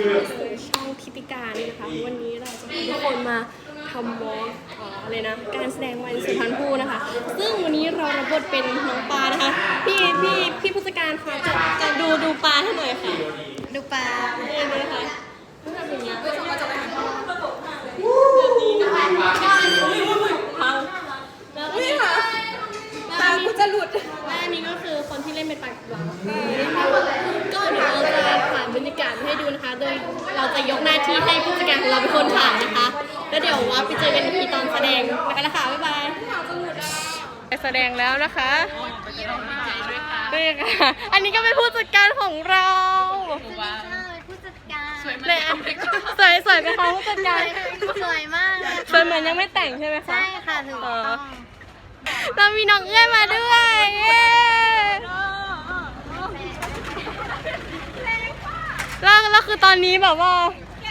สู่ช่องทิติการนะคะ วันนี้เราจะพาทุกคนมาทำวอล์กเอ่ออะไรนะ การแสดงวันสุพรรณภูนะคะ ซึ่งวันนี้เรารับบทเป็นน้องปลานะคะ พี่พี่พี่ผู้จัดการคะจะจะดูดูปลาให้หน่อยค่ะ ดูปลาเองเลยค่ะต้องทำอย่างนี้ก็จะก็จะแบบนี้นะคะพังแล้วนี่ค่ะตากูจะหลุดและอันนี้ก็คือคนที่เล่นเป็นปลากับเราก็เดี๋ยวเราจะถ่ายบ รรยากาศให้ดูนะคะ โดยเราจะยกหน้าที่ให้ผู้จัดการของเราเป็นคนถ่ายนะคะ แล้วเดี๋ยวว่าไปเจอกันอีกทีตอนแสดงแล้วกันนะคะบ๊ายบายไปแสดงแล้วนะคะนี่ค่ะอันนี้ก็เป็นผู้จัดการของเราผู้จัดการเลยอันสวยสวยไหมคะผู้จัดการสวยมากเลยสวยเหมือนยังไม่แต่งใช่ไหมคะ ใช่ค่ะถูกต้องเรามีน้องเอื้อยมาด้วยเย้ แล้วแล้วคือตอนนี้แบบว่า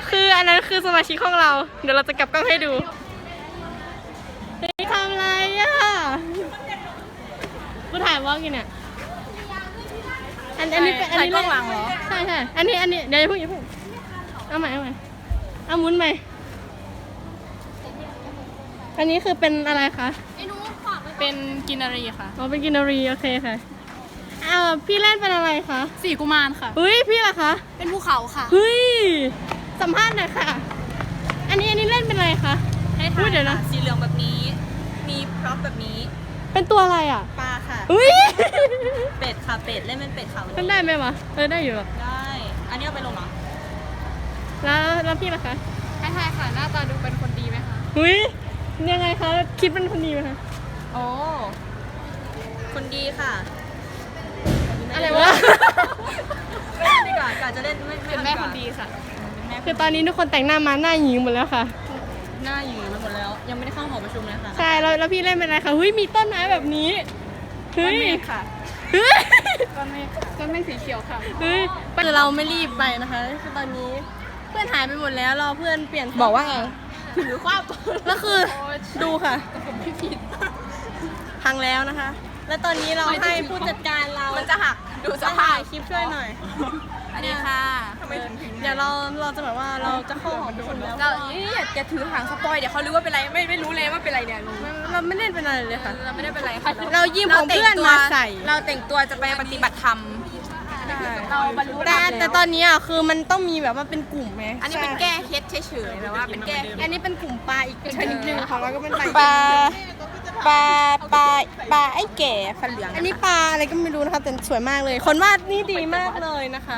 คืออันนั้นคือสมาชิกของเรา เดี๋ยวเราจะกลับกล้องให้ดูเฮ้ยทำอะไรอะกูถ่ายวอล์กอยู่เนี่ยอันอันนี้เป็นอันนี้ถ่ายกล้องหลังเหรอ ใช่ใช่อันนี้อันนี้เดี๋ยวอย่าเพิ่งอย่าเพิ่งเอาใหม่เอาใหม่เอาหมุนใหม่ อันนี้คือเป็นอะไรคะ เป็นกินนารีค่ะ อ๋อเป็นกินนารี โอเคค่ะ อ้าวพี่เล่นเป็นอะไรคะสี่กุมารค่ะ เฮ้ยพี่ล่ะคะเป็นภูเขาค่ะ เฮ้ยสัมภาษณ์หน่อยค่ะ อันนี้อันนี้เล่นเป็นอะไรคะ ให้อุ๊ทายเดี๋ยวนะค่ะสีเหลืองแบบนี้ มีพร็อพแบบนี้ เป็นตัวอะไรอะปลาค่ะ เฮ้ยเป็ดค่ะ เป็ด เล่นเป็นเป็ดค่ะวันเล่นนี้ได้ไหมวะเออได้อยู่หรอกได้ อันนี้เอาไปลงเหรอแล้วแล้วพี่ล่ะคะให้ทายค่ะ หน้าตาดูเป็นคนดีไหมคะ เฮ้ยยังไงคะคิดเป็นคนดีไหมคะ โอ้ คนดีค่ะ อะไรวะ ไม่เล่นดีกว่ากะจะเล่นไม่เป็นแม่คนดีค่ะเป็นแม่คือตอนนี้ทุกคนแต่งหน้ามาหน้าหยีหมดแล้วค่ะ หน้าอยู่ไปหมดแล้ว ยังไม่ได้เข้าหอประชุมเลยค่ะใช่แล้วแล้วพี่เล่นเป็นอะไรคะเฮ้ยมีต้นไม้แบบนี้เฮ้ยค่ะเฮ้ยก้อนเมฆค่ะก้อนเมฆสีเขียวค่ะเฮ้ยคือเราไม่รีบไปนะคะคือตอนนี้เพื่อนหายไปหมดแล้วรอเพื่อนเปลี่ยนบอกว่าไงถือความแล้วคือดูค่ะพังแล้วนะคะ แล้วตอนนี้เราให้ผู้จัดการเรามันจะหักดูสจะภาถ่าพยคลิปช่วยหน่อย อันนี้ค่ะเดี๋ยวเราเราจะแบบว่าเราจะเข้าหอประชุมแล้วเราอย่าอย่าถือหางสปอยเดี๋ยวเขารู้ว่าเป็นไรไม่ไม่รู้เลยว่าเป็นไรเนี่ยรู้เราไม่เล่นเป็นอะไรเลยค่ะ เราไม่ได้เป็นไรค่ะเรายิ้มของเพื่อนมาใส่ เราแต่งตัวจะไปปฏิบัติธรรมเราบรรลุแต่แต่ตอนนี้อะคือมันต้องมีแบบว่าเป็นกลุ่มไหมอันนี้เป็นแก้เคล็ดเฉยๆแบบว่าเป็นแก้เคล็ดอันนี้เป็นกลุ่มปลาอีกชนิดหนึ่งของเราก็เป็นปลาปลา ปลาปลาปลาไอ้แก่ฟันเหลืองอันนี้ปลาอะไรก็ไม่รู้นะคะแต่สวยมากเลย คนวาดนี่ดีมากเลยนะคะ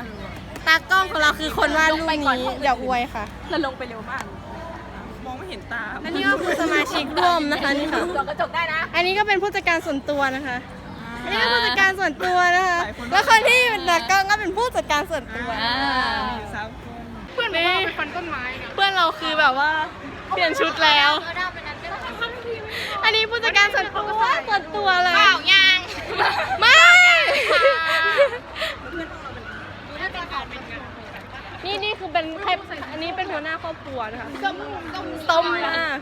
ตากล้องของเราคือคนวาดรูปนี้อย่าอวยค่ะเราลงไปเร็วมากมองไม่เห็นตาและนี่ก็คือสมาชิกร่วมนะคะนี่ค่ะส่องกระจกได้นะ อันนี้ก็เป็นผู้จัดการส่วนตัวนะคะอันนี้ก็ผู้จัดการส่วนตัวนะคะแล้วคนที่เป็นตากล้องก็เป็นผู้จัดการส่วนตัวเพื่อนบอกว่าเป็นฟันต้นไม้เพื่อนเราคือแบบว่าเปลี่ยนชุดแล้วอั นนี้ผู้จัดการส่วนตัวส่วนตัวเลย เปล่ายังไม่ นี่นี่คือเป็นใครอันนี้เป็นหัวหน้าครอบครัวนะคะต้มต้มมาก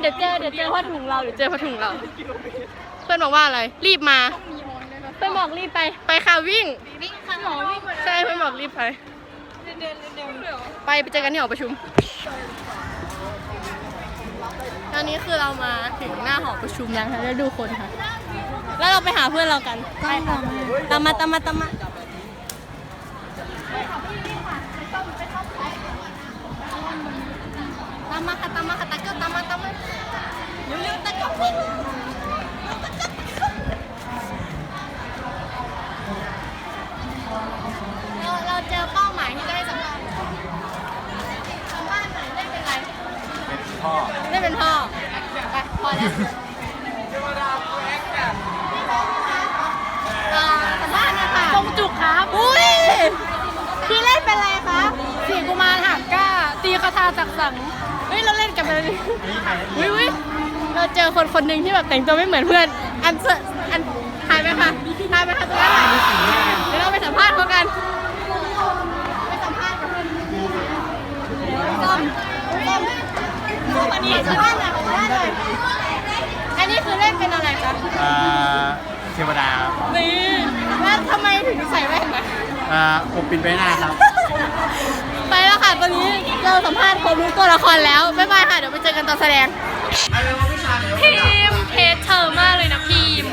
เดี๋ยวเจอเดี๋ยวเจอผ้าถุงเราเดี๋ยวเจอผ้าถุงเรา เพื่อนบอกว่าอะไร รีบมา เพื่อนบอกรีบไป ไปค่ะวิ่ง วิ่งค่ะหมอวิ่งใช่เพื่อนบอกรีบไป ไปไปเจอกันที่หอประชุมต อนนี้คือเรามาถึงหน้าหอประชุมแล้วค่ะแล้วดูคนค่ะ แล้วเราไปหาเพื่อนเรากันไปค่ะตามมาตามมาตามมาตามมาค่ะตามมาค่ะตะเกียบตามมาตามมาเร็วๆตะเกียบวิ่งเราเราเจอเป้าหมายที่จะได้สัมภาษณ์สัมภาษณ์หน่อยได้เป็นไร พ่อ ได้เป็นพ่อ ไป พ อแล้วอ่าสัมภาษณ์หนะคะตรงจุกครับอุ้ยพี่เล่นเป็นอะไรคะสี่กุมารหักก้า ตีคาถาจักสังเฮ้ยเราเล่นกันไปเลยอุ้ยอุ้ยเราเจอคนคนหนึ่งที่แบบแต่งตัวไม่เหมือนเพื่อน อันเซอันถ่ายไหมคะถ่ายไหมคะตรงนั้นอะเดี๋ยวเราไปสัมภาษณ์เขากัน ไปสัมภาษณ์กับเพื่อนส้มส้มส้มอันนี้สัมภาษณ์หน่อยสัม คือเล่นเป็นอะไรจ๊ะอ่าเทวดาครันี่แล้วทำไมถึงใส่แว่นนะอ่าผมปิดใบหน้าครับ ไปแล้วค่ะตอนนี้เราสัมภาษณ์ความรู้ตัวละครแล้วบ๊ายบายค่ะเดี๋ยวไปเจอกันตอนแสดงทีมเพชรเธอมากเลยนะพีม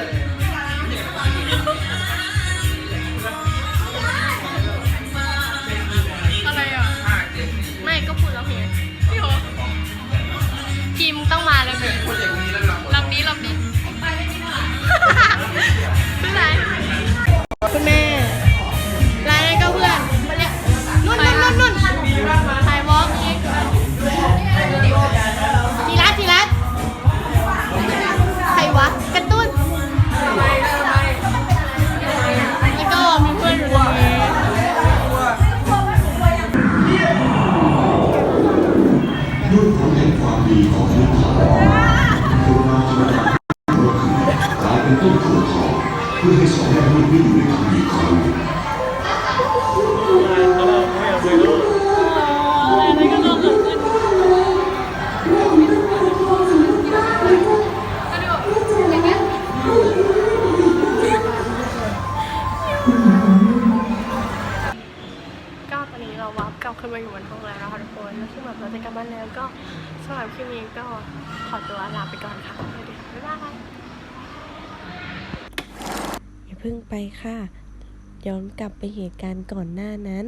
ที่หมอพอจะกลับบ้านแล้วก็สำหรับคลิปนี้ก็ขอตัวลาไปก่อนค่ะสวัสดีค่ะบ๊ายบายอย่าเพิ่งไปค่ะ ย้อนกลับไปเหตุการณ์ก่อนหน้านั้น